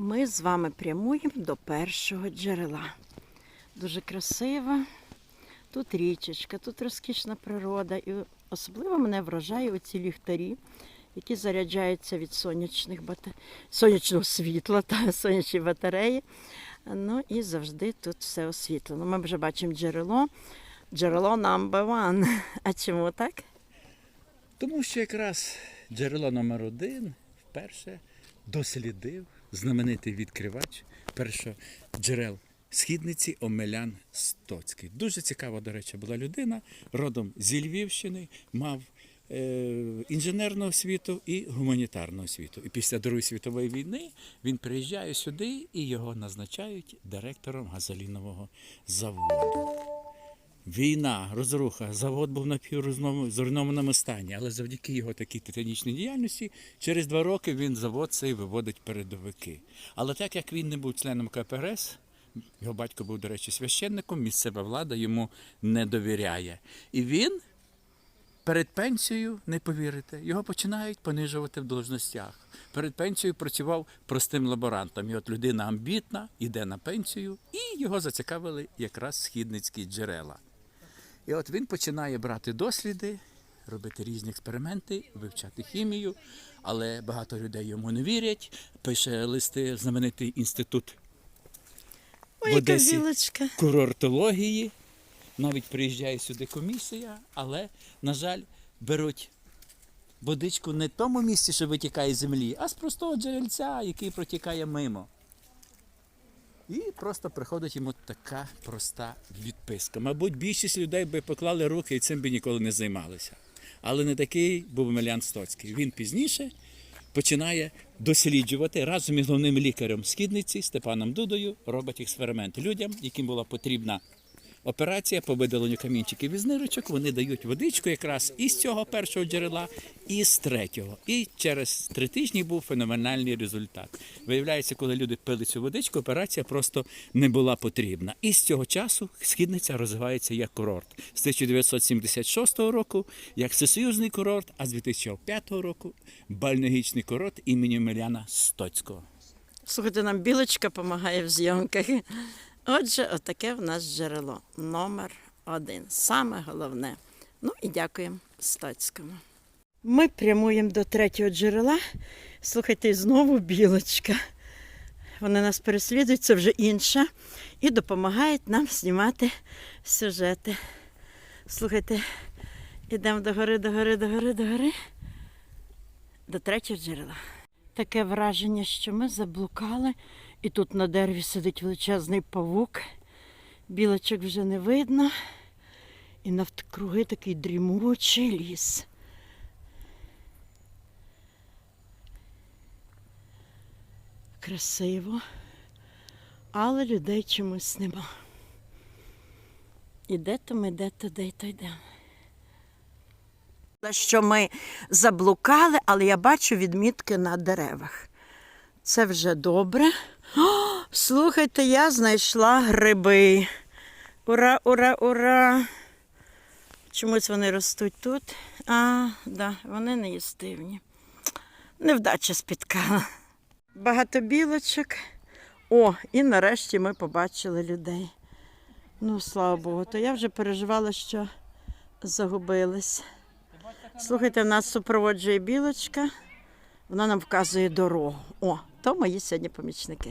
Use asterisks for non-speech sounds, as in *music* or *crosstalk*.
Ми з вами прямуємо до першого джерела. Дуже красиво. Тут річечка, тут розкішна природа. І особливо мене вражає оці ліхтарі, які заряджаються від сонячних бата... сонячного світла та *laughs* сонячні батареї. Ну і завжди тут все освітлено. Ми вже бачимо джерело. Джерело number one. *laughs* А чому так? Тому що якраз джерело номер один вперше дослідив знаменитий відкривач першого джерел східниці Омелян Стоцький. Дуже цікава, до речі, була людина, родом зі Львівщини, мав е, інженерну освіту і гуманітарну освіту. І після Другої світової війни він приїжджає сюди і його назначають директором газолінового заводу. Війна, розруха, завод був на зруйнованому стані, але завдяки його такій титанічній діяльності, через два роки він завод цей виводить передовики. Але так як він не був членом КПРС, його батько був, до речі, священником, місцева влада йому не довіряє. І він перед пенсією, не повірите, його починають понижувати в должностях. Перед пенсією працював простим лаборантом. І от людина амбітна, йде на пенсію, і його зацікавили якраз східницькі джерела. І от він починає брати досліди, робити різні експерименти, вивчати хімію, але багато людей йому не вірять. Пише листи в знаменитий інститут Ой, В Одесі. курортології. Навіть приїжджає сюди комісія, але, на жаль, беруть водичку не в тому місці, що витікає з землі, а з простого джерельця, який протікає мимо. І просто приходить йому така проста відписка. Мабуть, більшість людей би поклали руки і цим би ніколи не займалися. Але не такий був Мелян Стоцький. Він пізніше починає досліджувати разом із головним лікарем східниці Степаном Дудою робить експеримент людям, яким була потрібна операція по видаленню камінчиків із нирочок. Вони дають водичку якраз із цього першого джерела, і з третього. І через три тижні був феноменальний результат. Виявляється, коли люди пили цю водичку, операція просто не була потрібна. І з цього часу східниця розвивається як курорт. З 1976 року як всесоюзний курорт, а з 2005 року бальнегічний курорт імені Миляна Стоцького. Слухайте, нам білочка допомагає в зйомках. Отже, отаке в нас джерело. Номер один. Саме головне. Ну і дякуємо Стоцькому. Ми прямуємо до третього джерела. Слухайте, знову білочка. Вони нас переслідують, це вже інша. І допомагають нам знімати сюжети. Слухайте, ідемо до гори, до гори, до гори, до гори. До третього джерела. Таке враження, що ми заблукали, і тут на дереві сидить величезний павук. Білочок вже не видно. І навкруги такий дрімучий ліс. Красиво, але людей чомусь нема. І де то ми, де то, де то йдемо. Що ми заблукали, але я бачу відмітки на деревах. Це вже добре. О, слухайте, я знайшла гриби. Ура, ура, ура! Чомусь вони ростуть тут. А, да, вони не їстивні. Невдача спіткала. Багато білочок. О, і нарешті ми побачили людей. Ну, слава Богу, то я вже переживала, що загубились. Слухайте, нас супроводжує білочка. Вона нам вказує дорогу. О, то мої сьогодні помічники.